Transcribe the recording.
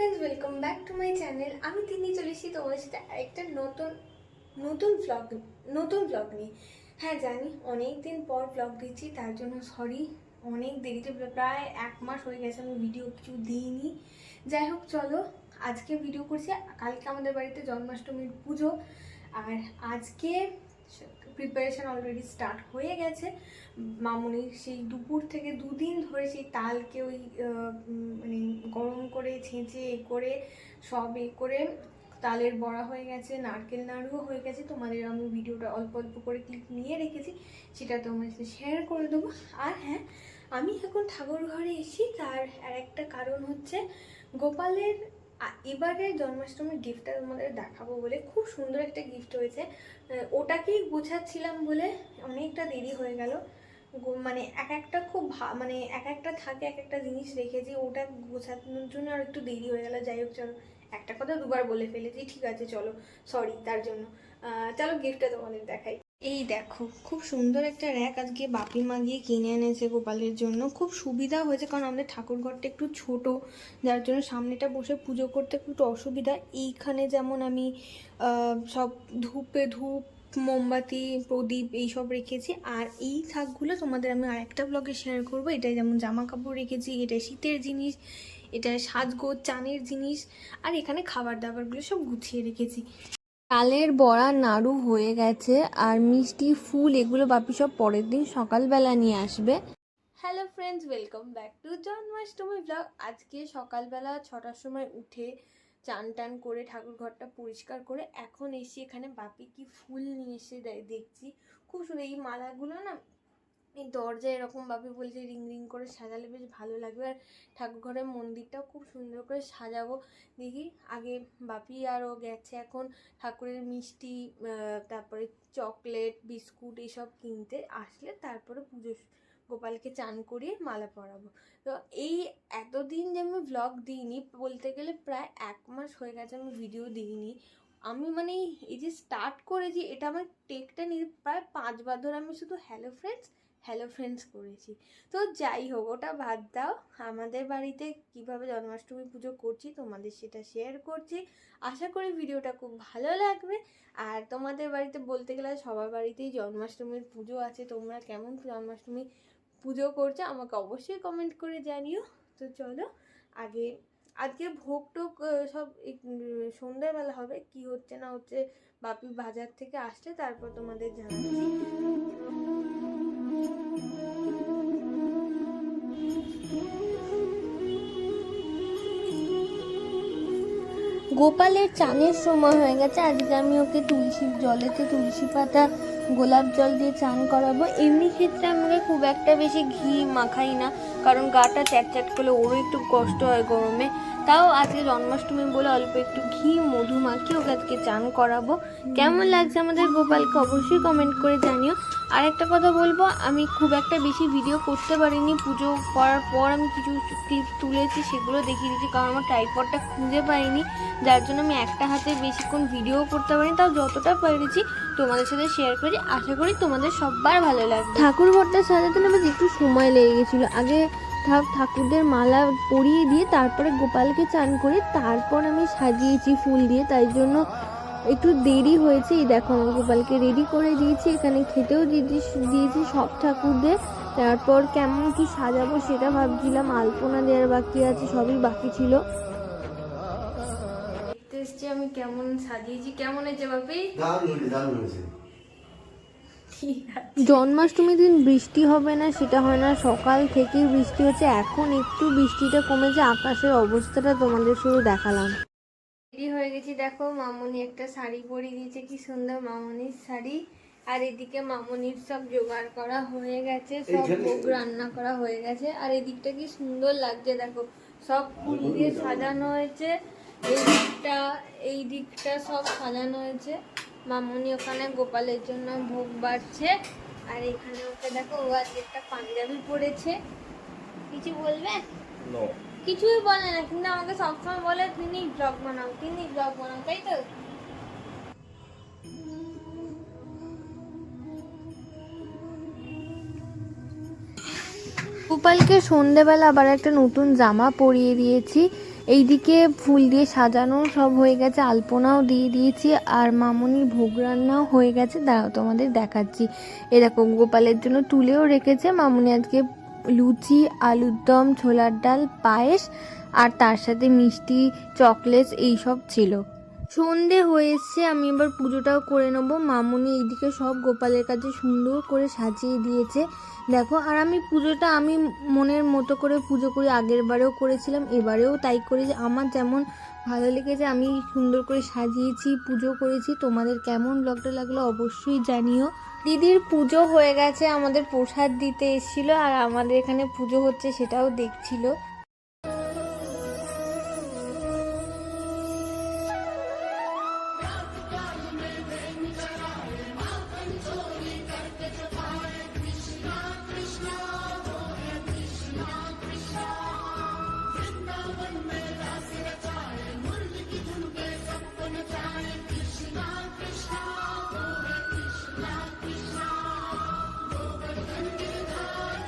Friends welcome back to my channel আমি তিনি চলে এসেছি তোমাদের সাথে আরেকটা নতুন নতুন ব্লগ নতুন ব্লগ নিয়ে। হ্যাঁ জানি অনেক দিন পর ব্লগ দিচ্ছি, তার জন্য সরি অনেক দেরিতে, প্রায় এক মাস হয়ে গেছে আমি ভিডিও কিছু দিইনি। যাই হোক, চলো, আজকে ভিডিও করছি। কালকে আমাদের বাড়িতে জন্মাষ্টমীর পুজো। আর আজকে প্রিপারেশন অলরেডি স্টার্ট হয়ে গেছে। মামুনি সেই দুপুর থেকে দুদিন ধরে সেই তালকে ওই মানে গরম করে, ছেঁচে, এ করে, সব এ করে তালের বড়া হয়ে গেছে, নারকেল নাড়ুও হয়ে গেছে। তোমাদের আমি ভিডিওটা অল্প অল্প করে ক্লিপ নিয়ে রেখেছি, সেটা তোমার সাথে শেয়ার করে দেবো। আর হ্যাঁ আমি এখন ঠাকুর ঘরে এসি তার আর একটা কারণ হচ্ছে গোপালের আ- এবারে জন্মাষ্টমীর গিফটটা তোমাদের দেখাবো বলে খুব সুন্দর একটা গিফট হয়েছে। ওটাকেই গোছাচ্ছিলাম বলে অনেকটা দেরি হয়ে গেল। মানে এক একটা খুব ভা- মানে এক একটা থাকে, এক একটা জিনিস রেখেছি ওটা গোছানোর জন্য আর একটু দেরি হয়ে গেল। যাই হোক, চলো। একটা কথা দুবার বলে ফেলেছি। ঠিক আছে, চলো। সরি তার জন্য। চলো গিফটটা তোমাদের দেখাই। এই দেখো, খুব সুন্দর একটা র্যাক আজকে বাপি মা গিয়ে কিনে এনেছে গোপালের জন্য। খুব সুবিধা হয়েছে কারণ আমাদের ঠাকুর ঘরটা একটু ছোট, যার জন্য সামনেটা বসে পুজো করতে একটু অসুবিধা। এইখানে যেমন আমি সব ধূপে ধূপ, মোমবাতি, প্রদীপ এইসব রেখেছি। আর এই থাকগুলো তোমাদের আমি আরেকটা ব্লগে শেয়ার করব। এটা যেমন জামা কাপড় রেখেছি এটা শীতের জিনিস এটা সাজগোজ, চানের জিনিস, আর এখানে খাবার দাবারগুলো সব গুছিয়ে রেখেছি। তালের বড়া নাড়ু হয়ে গেছে আর মিষ্টি, ফুল এগুলো বাপি সব পরের দিন সকালবেলা নিয়ে আসবে। Hello friends welcome back to Janmashtami blog আজকে সকালবেলা ছটার সময় উঠে চান টান করে ঠাকুর ঘরটা পরিষ্কার করে এখন এসে এখানে বাপি কি ফুল নিয়ে এসে দেয় দেখছি। খুব সুন্দর এই মালাগুলো না এই দরজায় এরকম ভাবে বলছে, রিং রিং করে সাজালে বেশ ভালো লাগবে। আর ঠাকুর ঘরের মন্দিরটাও খুব সুন্দর করে সাজাবো। দেখি আগে বাপি আরও গেছে এখন ঠাকুরের মিষ্টি তারপরে চকলেট, বিস্কুট এইসব কিনতে। আসলে তারপরে পুজো গোপালকে চান করিয়ে মালা পরাবো। তো এই এতদিন যে আমি ব্লগ দিইনি, বলতে গেলে প্রায় এক মাস হয়ে গেছে আমি ভিডিও দিইনি। আমি মানে এই যে স্টার্ট করেছি, এটা আমার টেকটা নিয়ে প্রায় পাঁচবার ধরে আমি শুধু হ্যালো ফ্রেন্ডস হ্যালো ফ্রেন্ডস করেছি। তো যাই হোক, ওটা বাদ দাও। আমাদের বাড়িতে কীভাবে জন্মাষ্টমী পুজো করছি, তোমাদের সেটা শেয়ার করছি। আশা করি ভিডিওটা খুব ভালো লাগবে। আর তোমাদের বাড়িতে বলতে গেলে সবার বাড়িতেই জন্মাষ্টমীর পুজো আছে। তোমরা কেমন জন্মাষ্টমী পুজো করছ, আমাকে অবশ্যই কমেন্ট করে জানিও। তো চলো, আগে, আজকে ভোগ টোক সব সন্ধ্যাবেলা হবে। কি হচ্ছে না হচ্ছে, বাপি বাজার থেকে আসছে, তারপর তোমাদের জানাচ্ছি। গোপালের চানের সময় হয়ে গেছে। আজকে আমি ওকে তুলসী জলেতে তুলসী পাতা, গোলাপ জল দিয়ে চান করাবো। এমনি ক্ষেত্রে আমাকে খুব একটা বেশি ঘি মাখাই না, কারণ গাটা চ্যাট চ্যাট করলে ওরও একটু কষ্ট হয় গরমে। তাও আজকে জন্মাষ্টমী বলে অল্প একটু ঘি মধু মাখিয়ে ওকে আজকে চান করাবো। কেমন লাগছে আমাদের গোপালকে অবশ্যই কমেন্ট করে জানিও। আর একটা কথা বলব, আমি খুব একটা বেশি ভিডিও করতে পারিনি, পুজো করার পর আমি কিছু ক্লিপ তুলেছি, সেগুলো দেখিয়ে দিচ্ছি কারণ আমার ট্রাইপডটা খুঁজে পাইনি। যার জন্য আমি একটা হাতে বেশিক্ষণ ভিডিও করতে পারিনি, তাও যতটা পেরেছি তোমাদের সাথে শেয়ার করি আশা করি তোমাদের সবার ভালো লাগবে। ঠাকুর ঘরটা সাজাতে বেশ একটু সময় লেগে গেছিল। আগে ঠাকুরদের মালা পরিয়ে দিয়ে তারপরে গোপালকে চান করে তারপর আমি সাজিয়েছি ফুল দিয়ে। তাই জন্য একটু দেরি হয়েছে। এই দেখো আমার গোপালকে রেডি করে দিয়েছি। এখানে খেতেও দিয়েছি দিয়েছি সব ঠাকুরদের। তারপর কেমন কি সাজাবো সেটা ভাবছিলাম। আলপনা দেওয়ার বাকি আছে সবই বাকি ছিল। দেখতে এসছি আমি কেমন সাজিয়েছি। কেমন হয়েছে বাপি? দারুণ হয়েছে দারুণ হয়েছে। জন্মাষ্টমীর দিন বৃষ্টি হবে না সেটা হয় না। সকাল থেকেই বৃষ্টি হচ্ছে। এখন একটু বৃষ্টিটা কমেছে আকাশের অবস্থাটা তোমাদের শুধু দেখালাম। রেডি হয়ে গেছি। দেখো মামনি একটা শাড়ি পরিয়ে দিয়েছে কি সুন্দর মামনির শাড়ি। আর এদিকে মামনির সব জোগাড় করা হয়ে গেছে সব ভোগ রান্না করা হয়ে গেছে। আর এদিকটা কি সুন্দর লাগছে দেখো সব ফুল দিয়ে সাজানো হয়েছে। এই দিকটা এই দিকটা সব সাজানো হয়েছে। মামনি ওখানে গোপালের জন্য ভোগ বাড়ছে। আর এখানে ওকে দেখো ও আজকে একটা পাঞ্জাবি পরেছে। কিছু বলবে? কিছুই বলে না কিন্তু আমাকে সবসময় বলে তিনি ব্লগ বানাও তিনি ব্লগ বানাও তাই তো? গোপালকে সন্ধেবেলা আবার একটা নতুন জামা পরিয়ে দিয়েছি। এইদিকে ফুল দিয়ে সাজানো সব হয়ে গেছে, আলপনাও দিয়ে দিয়েছি, আর মামনির ভোগ রান্নাও হয়ে গেছে। দাঁড়াও, তোমাদের দেখাচ্ছি। এরকম গোপালের জন্য তুলেও রেখেছে। মামনি আজকে লুচি, আলুর দম, ছোলার ডাল, পায়েস, আর তার সাথে মিষ্টি, চকলেটস, এইসব ছিল। সন্ধে হয়েছে, আমি এবার পুজোটাও করে নেব। মামুনি এইদিকে সব গোপালের কাছে সুন্দর করে সাজিয়ে দিয়েছে। দেখো, আর আমি পুজোটা আমি মনের মতো করে পুজো করি, আগের বারেও করেছিলাম, এবারেও তাই করেছি আমার যেমন ভালো লেগেছে, আমি সুন্দর করে সাজিয়েছি, পুজো করেছি। তোমাদের কেমন ব্লগটা লাগল অবশ্যই জানিও। দিদির পুজো হয়ে গেছে, আমাদের প্রসাদ দিতে এসেছিল, আর আমাদের এখানে পুজো হচ্ছে সেটাও দেখছিল।